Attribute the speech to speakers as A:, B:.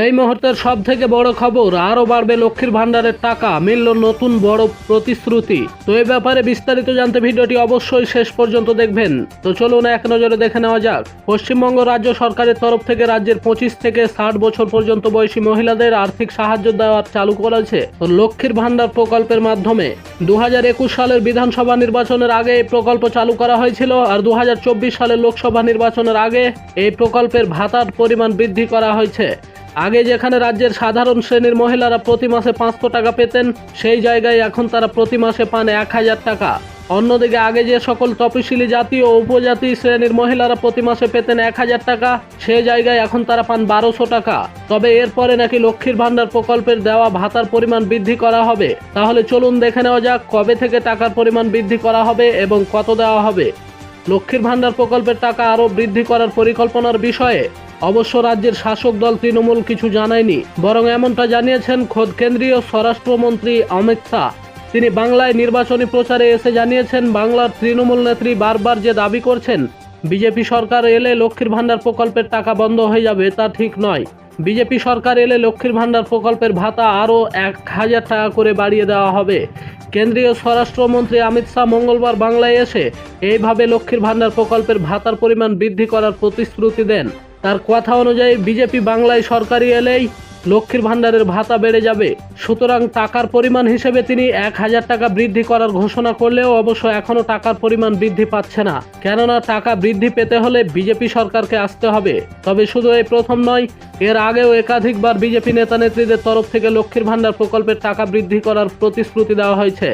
A: এই মুহূর্তের সব থেকে বড় খবর, আরও বাড়বে লক্ষ্মীর ভাণ্ডারের টাকা, মিলল নতুন বড় প্রতিশ্রুতি। তো এই ব্যাপারে বিস্তারিত জানতে ভিডিওটি অবশ্যই শেষ পর্যন্ত দেখবেন। তো চলুন এক নজরে দেখে নেওয়া যাক। পশ্চিমবঙ্গ রাজ্য সরকারের তরফ থেকে রাজ্যের পঁচিশ থেকে ষাট বছর পর্যন্ত বয়সী মহিলাদের আর্থিক সাহায্য দেওয়ার চালু করেছে তো লক্ষ্মীর ভাণ্ডার প্রকল্পের মাধ্যমে। দু একুশ সালের বিধানসভা নির্বাচনের আগে এই প্রকল্প চালু করা হয়েছিল আর দু হাজার চব্বিশ সালের লোকসভা নির্বাচনের আগে এই প্রকল্পের ভাতার পরিমাণ বৃদ্ধি করা হয়েছে। আগে যেখানে রাজ্যের সাধারণ শ্রেণির মহিলারা প্রতি মাসে পাঁচশো টাকা পেতেন, সেই জায়গায় এখন তারা প্রতি মাসে পান এক হাজার টাকা। অন্যদিকে আগে যে সকল তপশিলি জাতি ও উপজাতি শ্রেণির মহিলারা প্রতি মাসে পেতেন এক হাজার টাকা, সে জায়গায় এখন তারা পান বারোশো টাকা। তবে এরপরে নাকি লক্ষ্মীর ভাণ্ডার প্রকল্পের দেওয়া ভাতার পরিমাণ বৃদ্ধি করা হবে। তাহলে চলুন দেখে নেওয়া যাক কবে থেকে টাকার পরিমাণ বৃদ্ধি করা হবে এবং কত দেওয়া হবে। লক্ষ্মীর ভাণ্ডার প্রকল্পের টাকা আরও বৃদ্ধি করার পরিকল্পনার বিষয়ে অবশ্য রাজ্যের শাসক দল তৃণমূল কিছু জানায়নি, বরং এমনটা জানিয়েছেন খোদ কেন্দ্রীয় স্বরাষ্ট্রমন্ত্রী অমিত শাহ। তিনি বাংলায় নির্বাচনী প্রচারে এসে জানিয়েছেন, বাংলার তৃণমূল নেত্রী বারবার যে দাবি করছেন, বিজেপি সরকার এলে লক্ষ্মীর ভাণ্ডার প্রকল্পের টাকা বন্ধ হয়ে যাবে তা ঠিক নয়। বিজেপি সরকার এলে লক্ষ্মীর ভাণ্ডার প্রকল্পের ভাতা আরও এক হাজার টাকা করে বাড়িয়ে দেওয়া হবে। কেন্দ্রীয় স্বরাষ্ট্রমন্ত্রী অমিত শাহ মঙ্গলবার বাংলায় এসে এইভাবে লক্ষ্মীর ভান্ডার প্রকল্পের ভাতার পরিমাণ বৃদ্ধি করার প্রতিশ্রুতি দেন। তার কথা অনুযায়ী বিজেপি বাংলায় সরকারি এলেই লক্ষ্মীর ভাণ্ডারের ভাতা বেড়ে যাবে। সুতরাং টাকার পরিমাণ হিসেবে তিনি এক হাজার টাকা বৃদ্ধি করার ঘোষণা করলেও অবশ্য এখনও টাকার পরিমাণ বৃদ্ধি পাচ্ছে না। কেননা টাকা বৃদ্ধি পেতে হলে বিজেপি সরকারকে আসতে হবে। তবে শুধু এই প্রথম নয়, এর আগেও একাধিকবার বিজেপি নেতা নেত্রীদের তরফ থেকে লক্ষ্মীর ভাণ্ডার প্রকল্পের টাকা বৃদ্ধি করার প্রতিশ্রুতি দেওয়া হয়েছে।